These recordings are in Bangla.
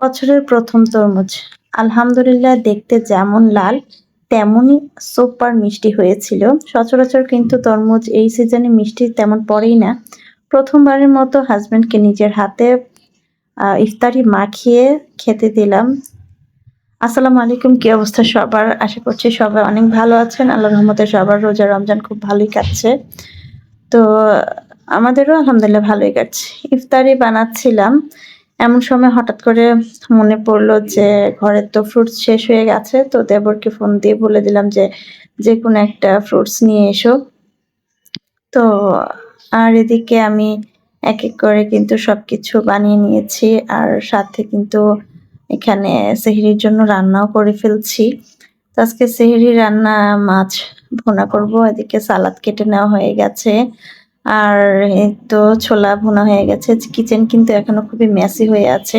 বছরের প্রথম তরমুজ। আলহামদুলিল্লাহ দেখতে যেমন লাল, তেমনই সুপার মিষ্টি হয়েছিল। সচরাচর কিন্তু তরমুজ এই সিজনে মিষ্টি তেমন পড়েই না। প্রথমবারের মতো হাজবেন্ডকে নিজের হাতে ইফতারি মাখিয়ে খেতে দিলাম। আসসালামু আলাইকুম, কি অবস্থা সবার? আশা করছি সবাই অনেক ভালো আছেন। আল্লাহ রহমতে সবার রোজা রমজান খুব ভালোই কাটছে। তো, আমাদেরও আলহামদুলিল্লাহ ভালোই কাটছে। ইফতারি বানাচ্ছিলাম। এমন সময় হঠাৎ করে মনে পড়ল যে ঘরের তো ফ্রুটস শেষ হয়ে গেছে, তো দেবরকে ফোন দিয়ে বলে দিলাম যে যে কোনো একটা ফ্রুটস নিয়ে এসো। তো আর এদিকে আমি এক এক করে কিন্তু সবকিছু বানিয়ে নিয়েছি আর সাথে কিন্তু এখানে সেহরির জন্য রান্নাও করে ফেলছি। তো আজকে সেহরি রান্না মাছ ভুনা করব, এদিকে সালাদ কেটে নেওয়া হয়ে গেছে। আর তো ছোলা ভুনা হয়ে গেছে। কিচেন কিন্তু এখনও খুবই মেসি হয়ে আছে।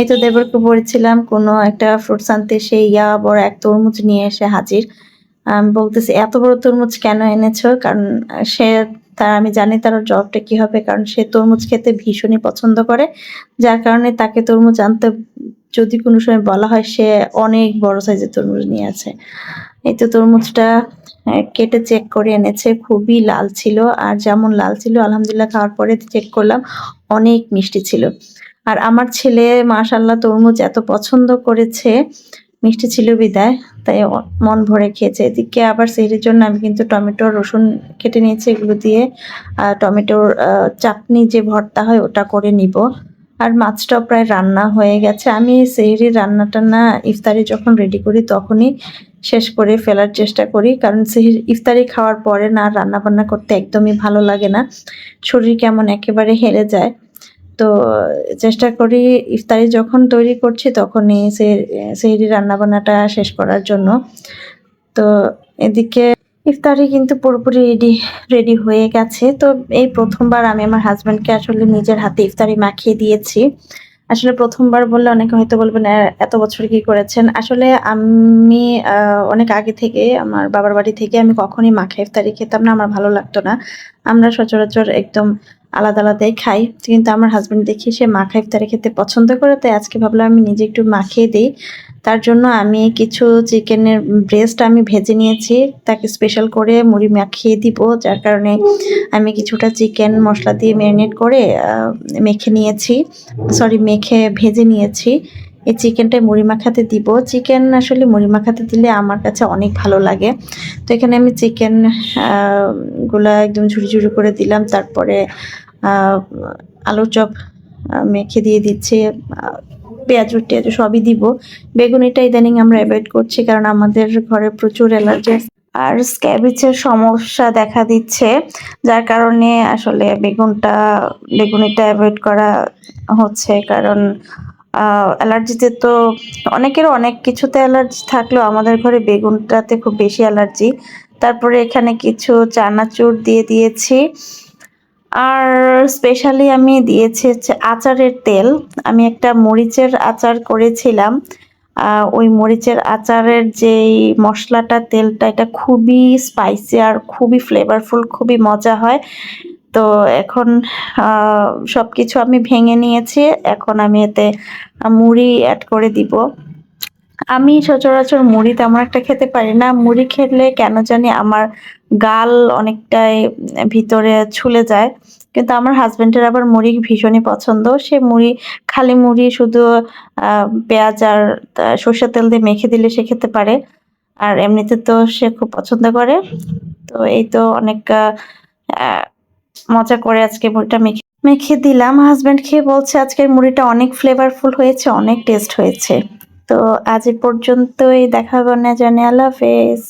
এই তো দেবরকে বলেছিলাম কোনো একটা ফ্রুটস আনতে সে ইয়া, বড় এক তরমুজ নিয়ে এসে হাজির। আমি বলতেছি, এত বড় তরমুজ কেন এনেছো? কারণ সে তার, আমি জানি তার জবটা কি হবে, কারণ সে তরমুজ খেতে ভীষণই পছন্দ করে। যার কারণে তাকে তরমুজ আনতে যদি কোনো সময় বলা হয়, সে অনেক বড় সাইজের তরমুজ নিয়ে আছে। এই তো তরমুজটা কেটে চেক করে এনেছে। খুবই লাল ছিল। আর যেমন লাল ছিল, আলহামদুলিল্লাহ খাওয়ার পরে চেক করলাম, অনেক মিষ্টি ছিল। আর আমার ছেলে মাশাল্লাহ তরমুজ এত পছন্দ করেছে। মিষ্টি ছিল বিদায়, তাই মন ভরে খেয়েছে। এদিকে আবার সেহরির জন্য আমি কিন্তু টমেটো, রসুন কেটে নিয়েছি এগুলো দিয়ে। টমেটোর চাটনি যে ভর্তা হয়, ওটা করে নিব। আর মাছটাও প্রায় রান্না হয়ে গেছে। আমি সেহরির রান্না টান্না ইফতারি যখন রেডি করি তখনই শেষ করে ফেলার চেষ্টা করি। কারণ সেহরি ইফতারি খাওয়ার পরে না রান্না বান্না করতে একদমই ভালো লাগে না। শরীর কেমন একেবারে হেরে যায়। তো চেষ্টা করি ইফতারি যখন তৈরি করছি তখনই সে, সেহরি রান্নাবান্নাটা শেষ করার জন্য। তো এদিকে ইফতারি কিন্তু পুরোপুরি রেডি রেডি হয়ে গেছে। তো এই প্রথমবার আমি আমার হাজব্যান্ডকে আসলে নিজের হাতে ইফতারি মাখিয়ে দিয়েছি। আসলে প্রথমবার বললে অনেকে হয়তো বলবেন এত বছর কি করেছেন? আসলে আমি অনেক আগে থেকে, আমার বাবার বাড়ি থেকে আমি কখনই মাখা ইফতারি খেতাম না, আমার ভালো লাগতো না। আমরা সচরাচর একদম আলাদা আলাদাই খাই। কিন্তু আমার হাজব্যান্ড দেখি সে মাখা ইফতারি খেতে পছন্দ করে, তাই আজকে ভাবলাম আমি নিজে একটু মাখিয়ে দিই। তার জন্য আমি কিছু চিকেনের ব্রেস্ট আমি ভেজে নিয়েছি, তাকে স্পেশাল করে মুড়ি মাখিয়ে দিব, যার কারণে আমি কিছুটা চিকেন মশলা দিয়ে ম্যারিনেট করে মেখে নিয়েছি সরি মেখে ভেজে নিয়েছি। এই চিকেনটা মুড়ি মাখাতে দিব। চিকেন আসলে মুড়ি মাখাতে দিলে আমার কাছে অনেক ভালো লাগে। তো এখানে আমি চিকেনগুলা একদম ঝুড়ি ঝুড়ি করে দিলাম। তারপরে আলুর চপ মেখে দিয়ে দিচ্ছে পেঁয়াজ টেয়াজ সবই দিব। বেগুনিটা ইদানিং আমরা অ্যাভয়েড করছি কারণ আমাদের ঘরে প্রচুর অ্যালার্জি আর স্ক্যাবিচের সমস্যা দেখা দিচ্ছে, যার কারণে আসলে বেগুনটা, বেগুনিটা অ্যাভয়েড করা হচ্ছে কারণ অ্যালার্জিতে তো অনেকের অনেক কিছুতে অ্যালার্জি থাকলেও আমাদের ঘরে বেগুনটাতে খুব বেশি অ্যালার্জি তারপরে এখানে কিছু চানাচুর দিয়ে দিয়েছি। আর স্পেশালি আমি দিয়েছি হচ্ছে আচারের তেল। আমি একটা মরিচের আচার করেছিলাম। ওই মরিচের আচারের যেই মশলাটা, তেলটা, এটা খুবই স্পাইসি আর খুবই ফ্লেভারফুল খুবই মজা হয়। তো এখন সব কিছু আমি ভেঙে নিয়েছি। এখন আমি এতে মুড়ি অ্যাড করে দিব। আমি সচরাচর মুড়ি তেমন একটা খেতে পারি না। মুড়ি খেলে কেন জানি আমার গাল অনেকটাই ভিতরে ছুলে যায়। কিন্তু আমার হাজবেন্ডের আবার মুড়ি ভীষণই পছন্দ। সে মুড়ি, খালি মুড়ি শুধু পেঁয়াজ আর সর্ষের তেল দিয়ে মেখে দিলে সে খেতে পারে। আর এমনিতে তো সে খুব পছন্দ করে। তো এই তো অনেক মজা করে আজকে মুড়িটা মেখে মেখে দিলাম। হাজব্যান্ড খেয়ে বলছে, আজকের মুড়িটা অনেক ফ্লেভারফুল হয়েছে, অনেক টেস্ট হয়েছে। তো আজ পর্যন্তই দেখা হবে না জানি আল্লাহ হাফেজ।